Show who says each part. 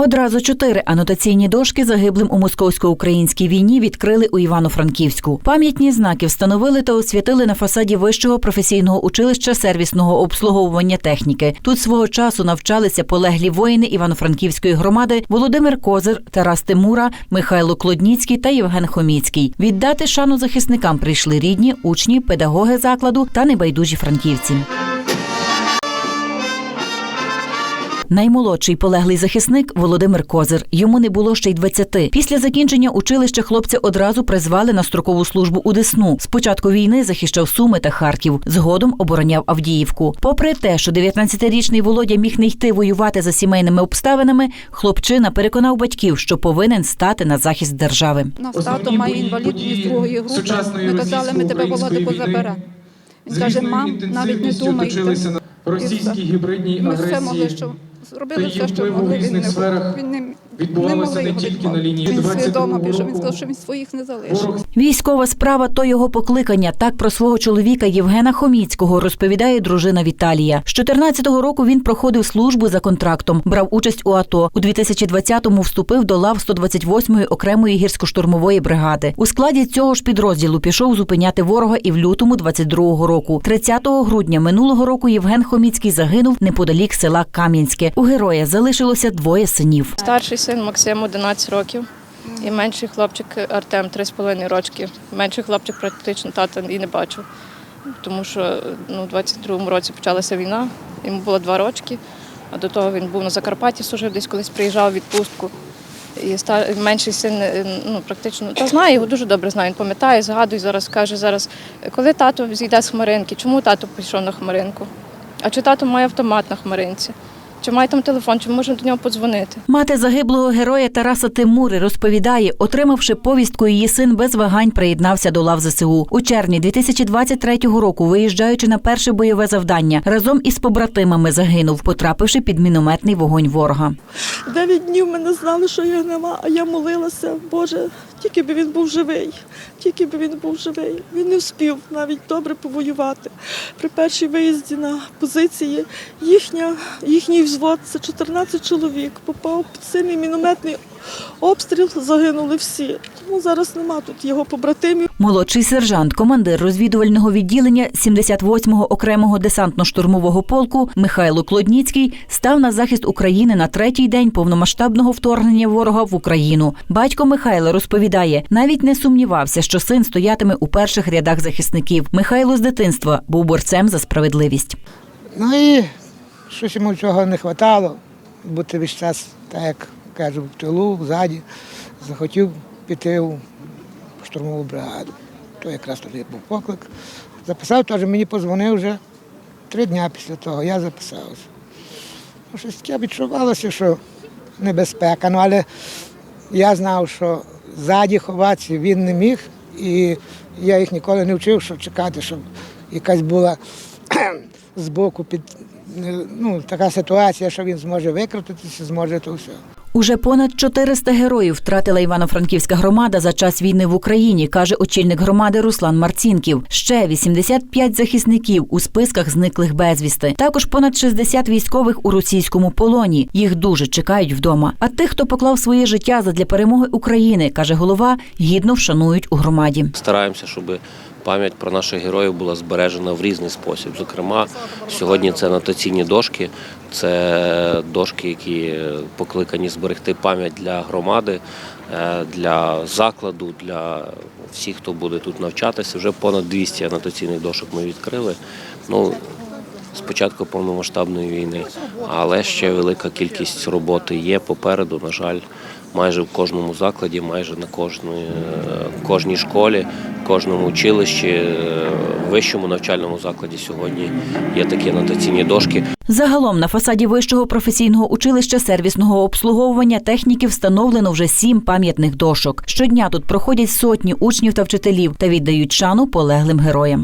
Speaker 1: Одразу чотири анотаційні дошки загиблим у московсько-українській війні відкрили у Івано-Франківську. Пам'ятні знаки встановили та освятили на фасаді вищого професійного училища сервісного обслуговування техніки. Тут свого часу навчалися полеглі воїни Івано-Франківської громади Володимир Козир, Тарас Тимура, Михайло Клодніцький та Євген Хоміцький. Віддати шану захисникам прийшли рідні, учні, педагоги закладу та небайдужі франківці. Наймолодший полеглий захисник Володимир Козир. Йому не було ще й 20. Після закінчення училища хлопця одразу призвали на строкову службу у Десну. З початку війни захищав Суми та Харків. Згодом обороняв Авдіївку. Попри те, що 19-річний Володя міг не йти воювати за сімейними обставинами, хлопчина переконав батьків, що повинен стати на захист держави.
Speaker 2: Наш тато має інвалідність другої групи. Ми казали, ми тебе
Speaker 3: російсько-української
Speaker 2: Володику
Speaker 3: війни
Speaker 2: заберемо. Він каже, мам, навіть не думайте.
Speaker 3: на російській гібридній
Speaker 2: Ми все могли, що зробили все, що могли. Він не, він не
Speaker 3: відбувалося не тільки на лінії
Speaker 2: Він
Speaker 3: 22
Speaker 2: свідомо пішов, він сказав, що він своїх не залишив.
Speaker 1: Військова справа то його покликання. Так про свого чоловіка Євгена Хоміцького розповідає дружина Віталія. З 14-го року він проходив службу за контрактом, брав участь у АТО. У 2020-му вступив до лав 128-ї окремої гірсько-штурмової бригади. У складі цього ж підрозділу пішов зупиняти ворога і в лютому 22-го року. 30 грудня минулого року Євген Хоміцький загинув неподалік села Кам'янське. У героя залишилося двоє синів.
Speaker 4: Старший син Максим 11 років і менший хлопчик Артем 3,5 рочки. Менший хлопчик практично тата і не бачив, тому що ну, у 22-му році почалася війна, йому було два рочки, а до того він був на Закарпатті, служив, десь колись приїжджав у відпустку. І стар... менший син е, ну, практично та знає його дуже добре знає. Він пам'ятає, згадує зараз, каже зараз, коли тато зійде з хмаринки, чому тато пішов на хмаринку? А чи тато має автомат на хмаринці? Чи має там телефон, чи може до нього подзвонити?
Speaker 1: Мати загиблого героя Тараса Тимури розповідає, отримавши повістку, її син без вагань приєднався до лав ЗСУ. У червні 2023 року, виїжджаючи на перше бойове завдання, разом із побратимами загинув, потрапивши під мінометний вогонь ворога.
Speaker 5: Дев'ять днів ми не знали, що його нема, а я молилася, Боже, тільки би він був живий, тільки би він був живий. Він не вспів навіть добре повоювати. При першій виїзді на позиції їхня, їхній взвод, це 14 чоловік, попав під сильний мінометний обстріл, загинули всі. Тому зараз нема тут його побратимів.
Speaker 1: Молодший сержант, командир розвідувального відділення 78-го окремого десантно-штурмового полку Михайло Клодніцький став на захист України на третій день повномасштабного вторгнення ворога в Україну. Батько Михайло розповідає, навіть не сумнівався, що син стоятиме у перших рядах захисників. Михайло з дитинства був борцем за справедливість.
Speaker 6: Ну і щось йому цього не вистачало, бути весь час, так як кажу, в тилу, ззаді. Захотів піти у штурмову бригаду. То якраз тоді був поклик. Записав, теж мені позвонив вже три дні після того, я записався. Ну, Щось таке відчувалося, що небезпека. Ну, але я знав, що ззаді ховатися він не міг, і я їх ніколи не вчив, що чекати, щоб якась була збоку під ну, така ситуація, що він зможе викрутитися, зможе то все.
Speaker 1: Уже понад 400 героїв втратила Івано-Франківська громада за час війни в Україні, каже очільник громади Руслан Марцінків. Ще 85 захисників у списках зниклих безвісти. Також понад 60 військових у російському полоні. Їх дуже чекають вдома. А тих, хто поклав своє життя задля перемоги України, каже голова, гідно вшанують у громаді.
Speaker 7: Стараємося, щоб пам'ять про наших героїв була збережена в різний спосіб. Зокрема, сьогодні це анотаційні дошки, це дошки, які покликані зберегти пам'ять для громади, е, для закладу, для всіх, хто буде тут навчатися. Вже понад 200 анотаційних дошок ми відкрили. Ну, з початку повномасштабної війни, але ще велика кількість роботи є попереду. На жаль, майже в кожному закладі, майже на кожної, е, кожній школі, кожному училищі, е, вищому навчальному закладі сьогодні є такі анотаційні дошки.
Speaker 1: Загалом на фасаді вищого професійного училища сервісного обслуговування техніки встановлено вже сім пам'ятних дошок. Щодня тут проходять сотні учнів та вчителів та віддають шану полеглим героям.